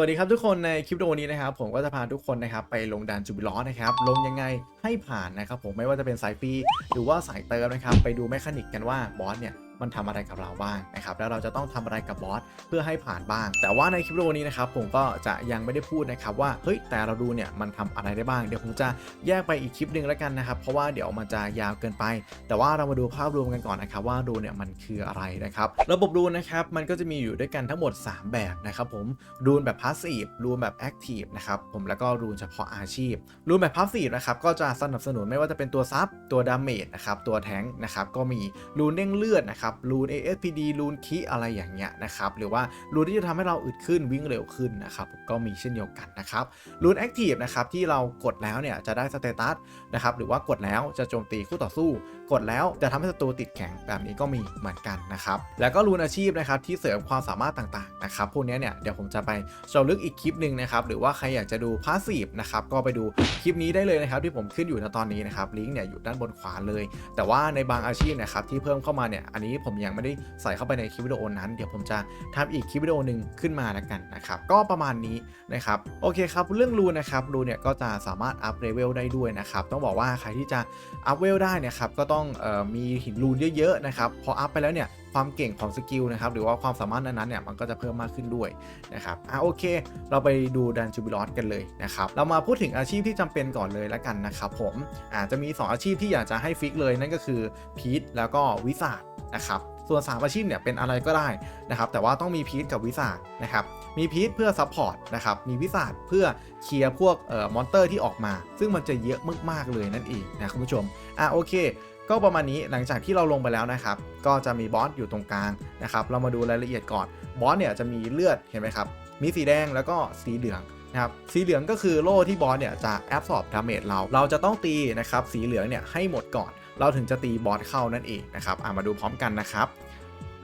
วัสดีครับทุกคนในคลิปวิดีโอนี้นะครับผมก็จะพาทุกคนนะครับไปลงดันจูบิล้อนะครับลงยังไงให้ผ่านนะครับผมไม่ว่าจะเป็นสายฟรีหรือว่าสายเติมนะครับไปดูแมคานิกกันว่าบอสเนี่ย มันทำอะไรกับเราบ้างนะครับแล้วเราจะต้องทำอะไรกับบอสเพื่อให้ผ่านบ้าง แต่ว่าในคลิปวิดีโอนี้นะครับผมก็จะยังไม่ได้พูดนะครับว่าเฮ้ยแต่เราดูเนี่ยมันทำอะไรได้บ้าง เดี๋ยวผมจะแยกไปอีกคลิปหนึ่งแล้วกันนะครับเพราะว่าเดี๋ยวมันจะยาวเกินไป แต่ว่าเรามาดูภาพรวมกันก่อนนะครับว่ารูเนี่ยมันคืออะไรนะครับระบบรูนนะครับมันก็จะมีอยู่ด้วยกันทั้งหมด 3 แบบนะครับผมรูนแบบพาสซีฟรูนแบบแอคทีฟนะครับผมแล้วก็รูนเฉพาะอาชีพรูนแบบพาสซีฟนะครับก็จะสนับสนุนไม่ว่าจะเป็นตัวซับตัวดาเมจนะครับตัวแทงค์นะครับก็มีรูนเด้งเลือดนะครับรูน ASPD รูนคีอะไรอย่างเงี้ยนะครับหรือว่ารูนที่จะทำให้เราอึดขึ้นวิ่งเร็วขึ้นนะครับก็มีเช่นเดียวกันนะครับรูนแอคทีฟนะครับที่เรากดแล้วเนี่ยจะได้สเตตัสนะครับหรือว่ากดแล้วจะโจมตีคู่ต่อสู้ กดแล้วจะทำให้ศัตรูติดแข็งแบบนี้ก็มีเหมือนกันนะครับแล้วก็รูนอาชีพนะครับที่เสริมความสามารถต่างๆนะครับพวกนี้เนี่ยเดี๋ยวผมจะไปเจาะลึกอีกคลิปหนึ่งนะครับหรือว่าใครอยากจะดูพาสซีฟนะครับก็ไปดูคลิปนี้ได้เลยนะครับที่ผมขึ้นอยู่ณตอนนี้นะครับลิงก์เนี่ยอยู่ด้านบนขวาเลย แต่ว่าในบางอาชีพนะครับที่เพิ่มเข้ามาเนี่ยอันนี้ผมยังไม่ได้ใส่เข้าไปในคลิปวิดีโอนั้นเดี๋ยวผมจะทำอีกคลิปวิดีโอหนึ่งขึ้นมาแล้วกันนะครับก็ประมาณนี้นะครับโอเคครับเรื่องรูนะครับรูเนี่ยก็จะสามารถอัพเลเวลได้ด้วยนะครับต้องบอกว่าใครที่จะอัพเวลได้นะครับก็ต้องออมีหินรูนเยอะๆนะครับพออัพไปแล้วเนี่ยความเก่งของสกิลนะครับหรือว่าความสามารถนั้นๆเนี่ยมันก็จะเพิ่มมากขึ้นด้วยนะครับอะโอเค เราไปดูดันจูบิลอสกันเลยนะครับเรามาพูดถึงอาชีพที่จำเป็นก่อนเลยแล้วกันนะครับผมอาจจะมี 2 อาชีพที่อยากจะให้ฟิกเลยนั่นก็คือพีทแล้วก็วิสาด นะครับส่วน 3 อาชีพเนี่ยเป็นอะไรก็ได้นะครับแต่ว่าต้องมีพีทกับวิสาดนะครับมีพีทเพื่อซัพพอร์ตนะครับมีวิสาดเพื่อเคลียร์พวกเอ่อมอนเตอร์ที่ออกมา ซึ่งมันจะเยอะมากๆเลยนั่นเองนะคุณผู้ชมอะโอเคก็ประมาณนี้หลังจากที่เราลงไปแล้วนะครับ ก็จะมีบอสอยู่ตรงกลางนะครับ เรามาดูรายละเอียดก่อน บอสเนี่ยจะมีเลือดเห็นไหมครับ มีสีแดงแล้วก็สีเหลืองนะครับ สีเหลืองก็คือโล่ที่บอสเนี่ยจะแอบสอบดาเมจเรา เราจะต้องตีนะครับ สีเหลืองเนี่ยให้หมดก่อน เราถึงจะตีบอสเข้านั่นเองนะครับมาดูพร้อมกันนะครับ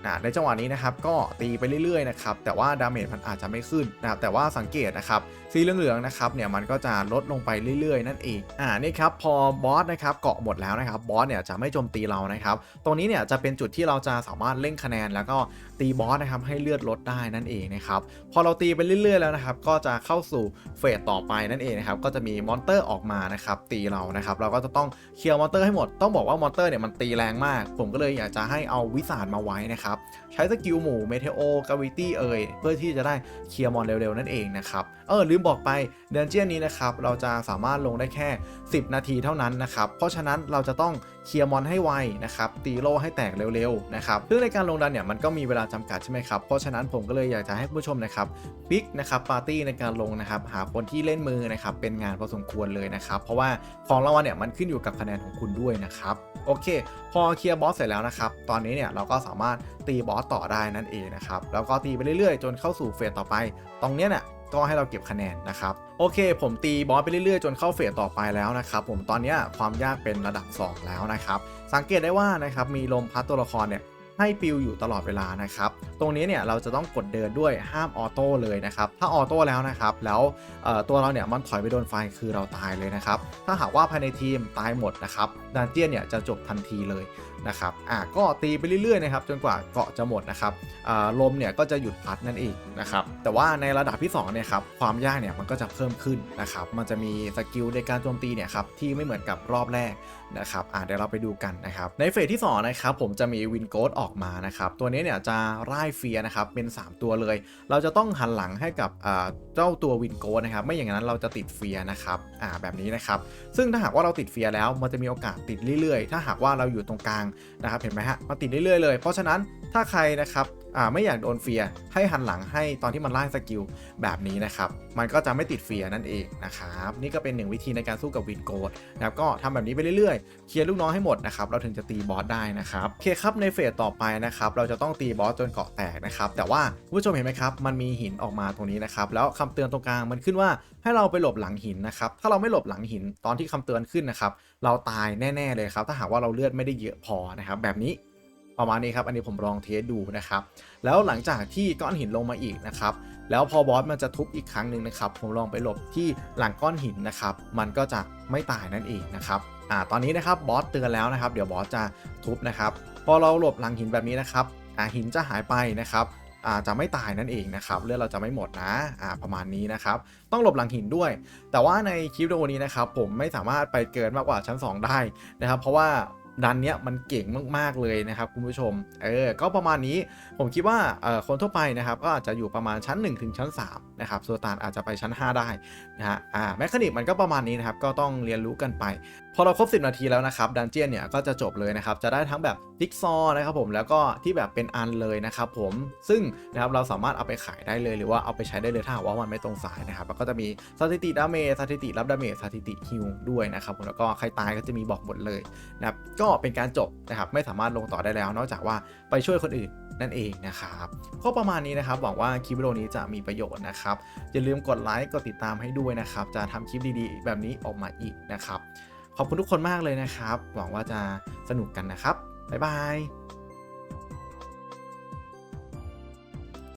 อะในจังหวะนี้นะครับก็ตีไปเรื่อยๆนะครับแต่ว่าดาเมจมันอาจจะไม่ขึ้นนะครับแต่ว่าสังเกตนะครับสีเหลืองๆนะครับเนี่ยมันก็จะลดลงไปเรื่อยๆ นั่นเองอ่านี่ครับพอบอสนะครับเกาะหมดแล้วนะครับบอสเนี่ยจะไม่โจมตีเรานะครับตรงนี้เนี่ยจะเป็นจุดที่เราจะสามารถเล่นคะแนน แล้วก็ตีบอสนะครับให้เลือดลดได้นั่นเองนะครับพอเราตีไปเรื่อยๆแล้วนะครับก็จะเข้าสู่เฟสต่อไปนั่นเองนะครับก็จะมีมอนเตอร์ออกมานะครับตีเรานะครับเราก็จะต้องเคลียร์มอนเตอร์ให้หมดต้องบอกว่ามอนเตอร์เนี่ยมันตีแรงมาก ผมก็เลยอยากจะให้เอาวิสาดมาไว้นะครับใช้สกิลหมู่เมเทโอกาวิตี้เอ่ยเพื่อที่จะได้เคลียร์มอนเร็วๆ นั่นเองนะครับเออลืมบอกไปเดนเจียนนี้นะครับเราจะสามารถลงได้แค่ 10 นาทีเท่านั้นนะครับเพราะฉะนั้นเราจะต้อง เคลียร์มอนให้ไวนะครับตีโลให้แตกเร็วๆนะครับซึ่งในการลงดันเนี่ยมันก็มีเวลาจำกัดใช่ไหมครับเพราะฉะนั้นผมก็เลยอยากจะให้ผู้ชมนะครับปิกนะครับปาร์ตี้ในการลงนะครับหาคนที่เล่นมือนะครับเป็นงานพอสมควรเลยนะครับเพราะว่าของรางวัลเนี่ยมันขึ้นอยู่กับคะแนนของคุณด้วยนะครับโอเค พอเคลียร์บอสเสร็จแล้วนะครับตอนนี้เนี่ยเราก็สามารถตีบอสต่อได้นั่นเองนะครับแล้วก็ตีไปเรื่อยๆ จนเข้าสู่เฟสต่อไป ตรงเนี้ยเนี่ย ก็ให้เราเก็บคะแนนนะครับโอเค ผมตีบอสไปเรื่อยๆ จนเข้าเฟสต่อไปแล้วนะครับผมตอนนี้ความยากเป็นระดับ 2 แล้วนะครับสังเกตได้ว่านะครับมีลมพัดตัวละครเนี่ย ให้ปิวอยู่ตลอดเวลานะครับ ตรงนี้เนี่ยเราจะต้องกดเดินด้วยห้ามออโต้เลยนะครับ ถ้าออโต้แล้วนะครับ แล้วตัวเราเนี่ยมันถอยไปโดนไฟคือเราตายเลยนะครับ ถ้าหากว่าภายในทีมตายหมดนะครับดันเจียนเนี่ยจะจบทันทีเลยนะครับอะก็ตีไปเรื่อยๆนะครับจนกว่าเกาะจะหมดนะครับลมเนี่ยก็จะหยุดพัดนั่นเองนะครับ แต่ว่าในระดับที่2เนี่ยครับความยากเนี่ยมันก็จะเพิ่มขึ้นนะครับ มันจะมีสกิลในการโจมตีเนี่ยครับที่ไม่เหมือนกับรอบแรกนะครับอ่าเดี๋ยวเราไปดูกันนะครับ ในเฟสที่2นะครับผมจะมีวินโกดออกมานะครับ ตัวนี้เนี่ยจะร่ายเฟียนะครับเป็น 3 ตัวเลย เราจะต้องหันหลังให้กับเจ้าตัววินโกนะครับ ไม่อย่างนั้นเราจะติดเฟียนะครับอ่าแบบนี้นะครับ ซึ่งถ้าหากว่าเราติดเฟียแล้วมันจะมีโอกาสติดเรื่อยๆ ถ้าหากว่าเราอยู่ตรงกลางนะครับเห็นไหมฮะมันติดเรื่อยๆเลย เพราะฉะนั้น ถ้าใครนะครับไม่อยากโดนเฟียให้หันหลังให้ตอนที่มันไล่สกิลแบบนี้นะครับ มันก็จะไม่ติดเฟียนั่นเองนะครับ นี่ก็เป็นหนึ่งวิธีในการสู้กับวินโกดนะครับก็ทำแบบนี้ไปเรื่อยๆ เคลียร์ลูกน้องให้หมดนะครับ เราถึงจะตีบอสได้นะครับโอเคครับในเฟสต่อไปนะครับ เราจะต้องตีบอสจนเกาะแตกนะครับ แต่ว่าผู้ชมเห็นไหมครับ มันมีหินออกมาตรงนี้นะครับ แล้วคำเตือนตรงกลางมันขึ้นว่าให้เราไปหลบหลังหินนะครับ ถ้าเราไม่หลบหลังหินตอนที่คำเตือนขึ้นนะครับ เราตายแน่ ๆเลยครับ ถ้าหากว่าเราเลือดไม่ได้เยอะพอนะครับ แบบนี้ ประมาณนี้ครับ อันนี้ผมลองเทสดูนะครับ แล้วหลังจากที่ก้อนหินลงมาอีกนะครับ แล้วพอบอสมันจะทุบอีกครั้งหนึ่งนะครับ ผมลองไปหลบที่หลังก้อนหินนะครับ มันก็จะไม่ตายนั่นเองนะครับ อ่า ตอนนี้นะครับบอสเตือนแล้วนะครับ เดี๋ยวบอสจะทุบนะครับ พอเราหลบหลังหินแบบนี้นะครับ อ่าหินจะหายไปนะครับอ่าจะไม่ตายนั่นเองนะครับเลือดเราจะไม่หมดนะอ่าประมาณนี้นะครับ ต้องหลบหลังหินด้วย แต่ว่าในคลิปวิดีโอนี้นะครับ ผมไม่สามารถไปเกินมากกว่าชั้น 2 ได้นะครับ เพราะว่า ดันเนี้ยมันเก่งมากๆเลยนะครับคุณผู้ชม เออ ก็ประมาณนี้ผมคิดว่าเออคนทั่วไปนะครับก็อาจจะอยู่ประมาณชั้น 1 ถึงชั้น3นะครับโซตานอาจจะไปชั้น 5 ได้นะฮะอ่าแมคานิกมันก็ประมาณนี้นะครับก็ต้องเรียนรู้กันไป พอเราครบ 10 นาทีแล้วนะครับดันเจียนเนี่ยก็จะจบเลยนะครับจะได้ทั้งแบบจิ๊กซอนะครับผมแล้วก็ที่แบบเป็นอันเลยนะครับผมซึ่งนะครับเราสามารถเอาไปขายได้เลยหรือว่าเอาไปใช้ได้เลยถ้าหากว่ามันไม่ตรงสายนะครับแล้วก็จะมีสถิติดาเมจสถิติรับดาเมจสถิติฮิลด้วยนะครับผมแล้วก็ใครตายก็จะมีบอกหมดเลยนะครับก็เป็นการจบนะครับไม่สามารถลงต่อได้แล้ว นอกจากว่าไปช่วยคนอื่นนั่นเองนะครับก็ประมาณนี้นะครับหวังว่าคลิปวิดีโอนี้จะมีประโยชน์นะครับอย่าลืมกดไลค์กดติดตามให้ด้วยนะครับจะทำคลิปดีๆ แบบนี้ออกมาอีกนะครับ ขอบคุณทุกคนมากเลยนะครับ หวังว่าจะสนุกกันนะครับ บ๊ายบาย